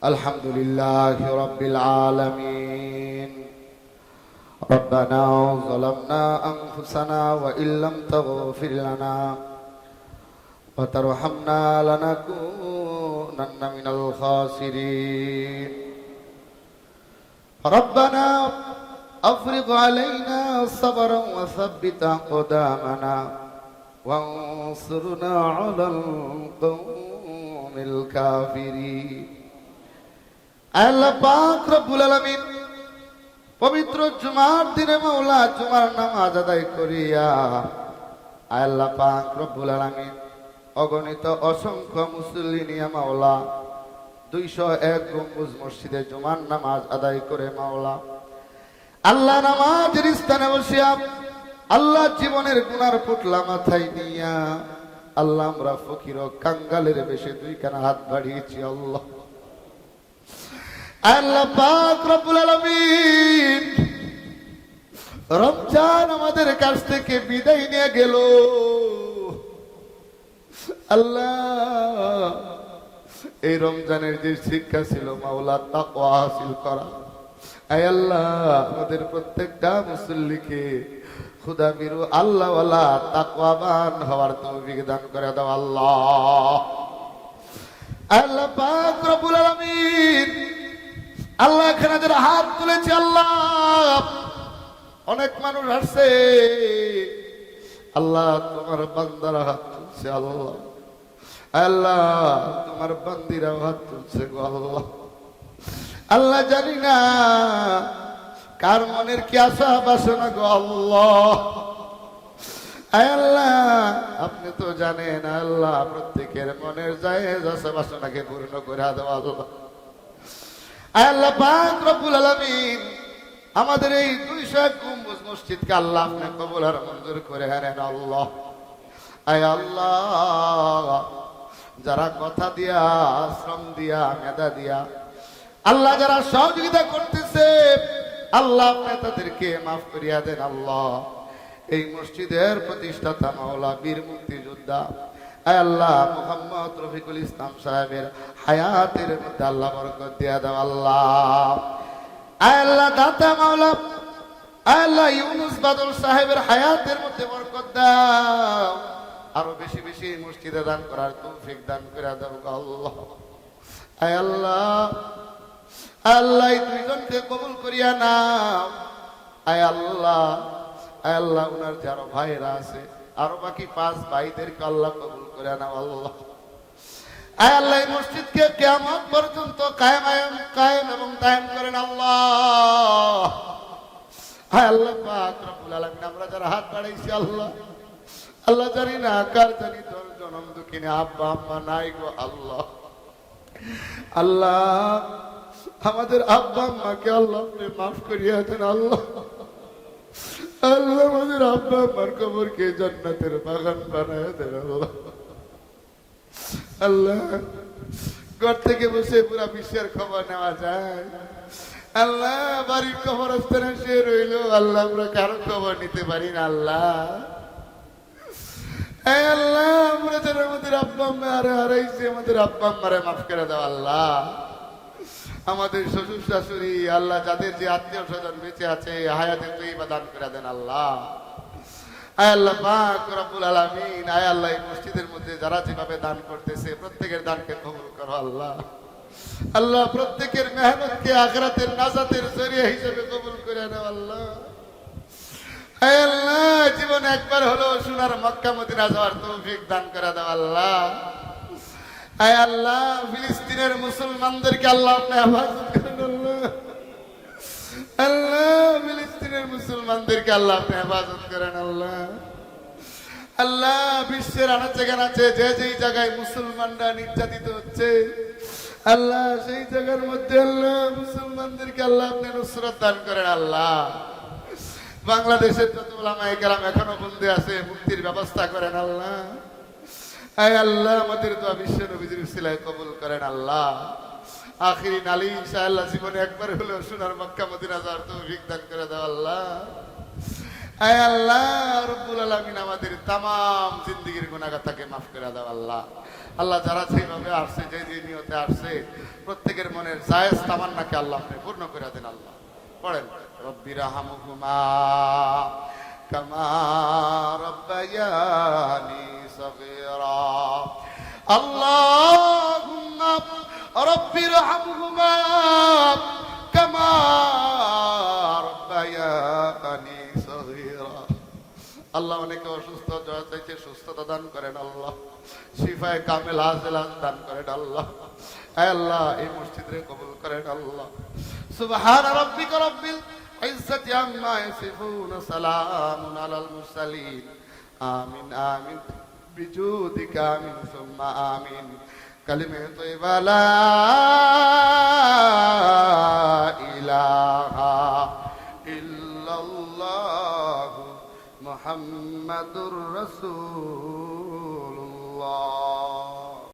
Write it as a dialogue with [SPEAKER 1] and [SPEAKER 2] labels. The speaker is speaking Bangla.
[SPEAKER 1] الحمد لله رب العالمين. ربنا ظلمنا أنفسنا وإن لم تغفر لنا وترحمنا لنكونن من الخاسرين. ربنا أفرغ علينا صبرا وثبت أقدامنا وانصرنا على القوم الكافرين. আল্লাহ পাক রব্বুল আলামিন পবিত্র জুমার দিনে মাওলা জুমার নামাজ আদায় করিয়া আল্লাহ পাক রব্বুল আলামিন অগণিত অসংখ্য মুসল্লি মাওলা দুইশো এক গম্বুজ মসজিদে জুমার নামাজ আদায় করে মাওলা। আল্লাহ নামাজের স্থানে বসিয়া আল্লাহ জীবনের গুনার পুটলা মাথায় নিয়া আল্লাহ আমরা ফকির কাঙ্গালের বেশে দুই কানা হাত বাড়িয়েছি, আল্লাহ। আল্লাহ পাক রব্বুল আলামিন রমজান আমাদের কাছ থেকে বিদায় নিয়ে গেল। আল্লাহ, এই রমজানের যে শিক্ষা ছিল মাওলা তাকওয়া হাসিল করা। আয় আল্লাহ, আমাদের প্রত্যেকটা মুসল্লিকে খুদা বিরু আল্লাহ ওয়ালা তাকওয়াবান হওয়ার তৌফিক দান করে দাও আল্লাহ। আল্লাহ পাক রব্বুল আল্লাহ এখানে যারা হাত তুলেছে, আল্লাহ। অনেক মানুষ আসছে আল্লাহ, তোমার বান্দারা হাত তুলছে, আল্লাহ। আল্লাহ, তোমার বান্দিরা হাত তুলছে গো, আল্লাহ। আল্লাহ, জানি না কার মনের কি আশা বাসনা গো, আল্লাহ। আল্লাহ, আপনি তো জানেন, আল্লাহ প্রত্যেকের মনের যায় আশা বাসনাকে পূর্ণ করে দাও আল্লাহ। আল্লাহ আমাদের এই দুইশো গম্বুজ মসজিদকে আল্লাহ আপনি কবুল আর মঞ্জুর করে হারেন আল্লাহ। আয় আল্লাহ, যারা কথা দিয়া, শ্রম দিয়া, মেধা দিয়া, আল্লাহ যারা সহযোগিতা করতেছে, আল্লাহ আপনি তাদেরকে মাফ করিয়া দেন আল্লাহ। এই মসজিদের প্রতিষ্ঠাতা মাওলা বীর মুক্তিযোদ্ধা আল্লাহ মোহাম্মদ রফিকুল ইসলাম সাহেবের হায়াতের মধ্যে আল্লাহ বরকত দিয়া দাও, আল্লাহ। আল্লাহ দাতা মাওলা আল্লাহ ইউনুস বাদল সাহেবের হায়াতের মধ্যে বরকত দাও। আরও বেশি বেশি মসজিদে দান করার তৌফিক দান করে দাও আল্লাহ। আয় আল্লাহ আল্লাহ দুইজনকে কবুল করিয়া নাও। আয় আল্লাহ আয় আল্লাহ উনার যারা ভাইরা আছে আরও বাকি পাঁচ ভাইদেরকে আল্লাহ কবুল করে নাও, আল্লাহ। আয় আল্লাহ কেমন পর্যন্ত কায়েম আয়ম, কায়েম এবং করেন আল্লাহ। হায় আল্লাহ, পাক রব্বুল আলামিন, আমরা যারা হাত বাড়াইছি আল্লাহ আল্লাহ জানি না জানি তোর জনম দুঃখিনী, আব্বা, আম্মা, নাই গো, আল্লাহ। আল্লাহ, আমাদের আব্বা, আম্মাকে আল্লাহ মাফ করিয়া দেন, আল্লাহ। আল্লাহ আমাদের আব্বা বাগান বানায় আল্লাহ। ঘর থেকে বসে পুরা বিশ্বের খবর নেওয়া যায়। আল্লাহ, বাড়ির খবর স্থানে সে রইল। আল্লাহ, আমরা কারও খবর নিতে পারি না, আল্লাহ। আল্লাহ, আমরা যারা আমাদের আব্বা আম্মা আরে হারাইছি আমাদের আব্বা আম্মারে মাফ করে দাও, আল্লাহ। আমাদের শ্বশুর শাশুড়ি, আল্লাহ যাদের যে আত্মীয় স্বজন বেঁচে আছে, হায়াতে তুই বা দান করে দেন, আল্লাহ। আয় আল্লাহ আল্লাহ এই মধ্যে যারা যেভাবে দান করতেছে, প্রত্যেকের দানকে আল্লাহ। আল্লাহ প্রত্যেকের নাজাতের জরিয়া হিসেবে আল্লাহ। জীবন একবার হলো সোনার মক্কা মদিনা যাওয়ার তৌফিক দান করে দাও আল্লাহ। আয় আল্লাহ, ফিলিস্তিনের মুসলমানদেরকে আল্লাহ আল্লাহ। আল্লাহ ফিলিস্তিনের মুসলমানদেরকে আল্লাহ আপনি হেফাজত করেন, আল্লাহ। আল্লাহ, বিশ্বের আনাচে গানাচে যে যেই জায়গায় মুসলমানরা নির্যাতিত হচ্ছে, আল্লাহ, সেই জায়গার মধ্যে আল্লাহ মুসলমানদেরকে আল্লাহ আপনি নুসরত দান করেন, আল্লাহ। বাংলাদেশের যত ওলামায়ে কেরাম এখনও বন্দী আছে, মুক্তির ব্যবস্থা করেন, আল্লাহ। আয় আল্লাহ, আমাদের দোয়া বিশ্ব নবীজির সিলাই কবুল করেন, আল্লাহ। আখিরি নালি ইনশাআল্লাহ জীবনে একবার হলেও সোনার মক্কা মদিনা যাওয়ার তৌফিক দান করে দাও আল্লাহ। আয় আল্লাহ, রব্বুল আলামিন আমাদের তাম জিন্দগির গুনাহগাতাকে মাফ করে দাও আল্লাহ। আল্লাহ যারা যেভাবে আসছে যে যে নিয়তে আসছে, প্রত্যেকের মনের জায়েজ তামান্নাকে আল্লাহ আপনি পূর্ণ করে দেন আল্লাহ। পড়েন রব্বির হামুকুমা কামা রব্বায়ানি সগীরা। আল্লাহুম্মা রব্বির হামহুমা কামা রব্বায়ানি সগীরা আল্লাহ অনেকে অসুস্থ চাইছে সুস্থতা দান করেন আল্লাহ। শিফায় কামেল, হাসিল দান করেন আল্লাহ। আয় আল্লাহ, এই মসজিদে কবুল করেন আল্লাহ। সুবহান রাব্বিকা রাব্বিল ইজ্জাতি আম্মা ইয়াসিফুন, সালামুন আলাল আমিন আমিন। বিজুদিকা আমিন, সুম্মা আমিন। কালিমে তৈবা লা ইলাহা ইল্লাল্লাহু মুহাম্মাদুর রাসূল